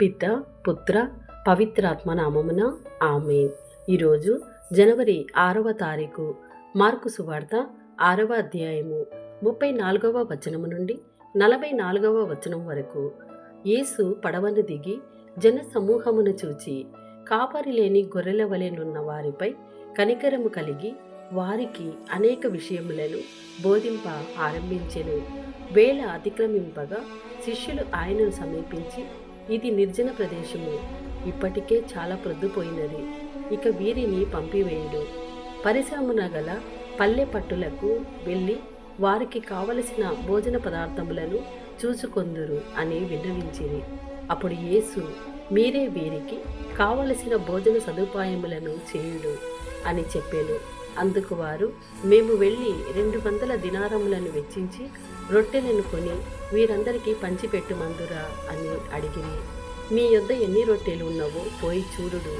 పిత పుత్ర పవిత్రాత్మ నామమున ఆమె ఈరోజు జనవరి ఆరవ తారీఖు మార్కు సువార్త ఆరవ అధ్యాయము ముప్పై నాలుగవ వచనము నుండి నలభై నాలుగవ వచనం వరకు. యేసు పడవను దిగి జన సమూహమును చూచి కాపరి లేని గొర్రెల వలెనున్న వారిపై కనికరము కలిగి వారికి అనేక విషయములను బోధింప ఆరంభించెను. వేళ అతిక్రమింపగా శిష్యులు ఆయనను సమీపించి ఇది నిర్జన ప్రదేశము. ఇప్పటికే చాలా ప్రొద్దుపోయినది ఇక వీరిని పంపివేయుడు. పరిశ్రమన గల పల్లె పట్టులకు వెళ్ళి వారికి కావలసిన భోజన పదార్థములను చూసుకొందురు అని విన్నవించింది అప్పుడు యేసు మీరే వీరికి కావలసిన భోజన సదుపాయములను చేయుడు అని చెప్పాను. అందుకు వారు మేము వెళ్ళి రెండు వందల దినారములను వెచ్చించి రొట్టెలను కొని వీరందరికీ పంచిపెట్టుమందురా అని అడిగిరి. మీ యొద్ద ఎన్ని రొట్టెలు ఉన్నవో పోయి చూడుడు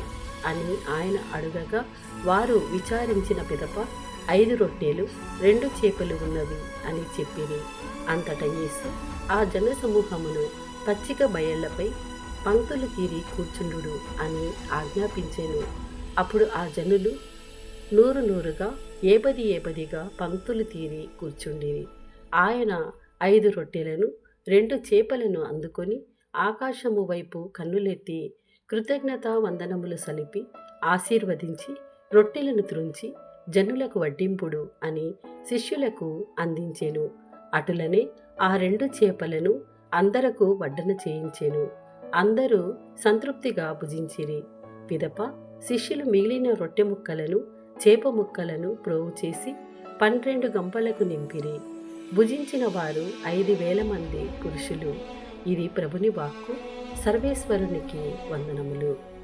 అని ఆయన అడుగగా వారు విచారించిన పిదప ఐదు రొట్టెలు రెండు చేపలు ఉన్నవి అని చెప్పిరి. అంతట యేసు ఆ జన సమూహమును పచ్చిక బయళ్ళపై పంక్తులు తీరి కూర్చుండు అని ఆజ్ఞాపించాను. అప్పుడు ఆ జనులు నూరు నూరుగా ఏపది ఏపదిగా పంక్తులు తీరి కూర్చుండిరి. ఆయన ఐదు రొట్టెలను రెండు చేపలను అందుకొని ఆకాశము వైపు కన్నులెత్తి కృతజ్ఞతా వందనములు సలిపి ఆశీర్వదించి రొట్టెలను త్రుంచి జనులకు వడ్డింపుడు అని శిష్యులకు అందించెను. అటులనే ఆ రెండు చేపలను అందరకు వడ్డన చేయించెను. అందరూ సంతృప్తిగా భుజించిరి. పిదప శిష్యులు మిగిలిన రొట్టె ముక్కలను చేప ముక్కలను ప్రోవు చేసి పన్నెండు గంపలకు నింపిరి. భుజించిన వారు ఐదు వేల మంది పురుషులు. ఇది ప్రభుని వాక్కు. సర్వేశ్వరునికి వందనములు.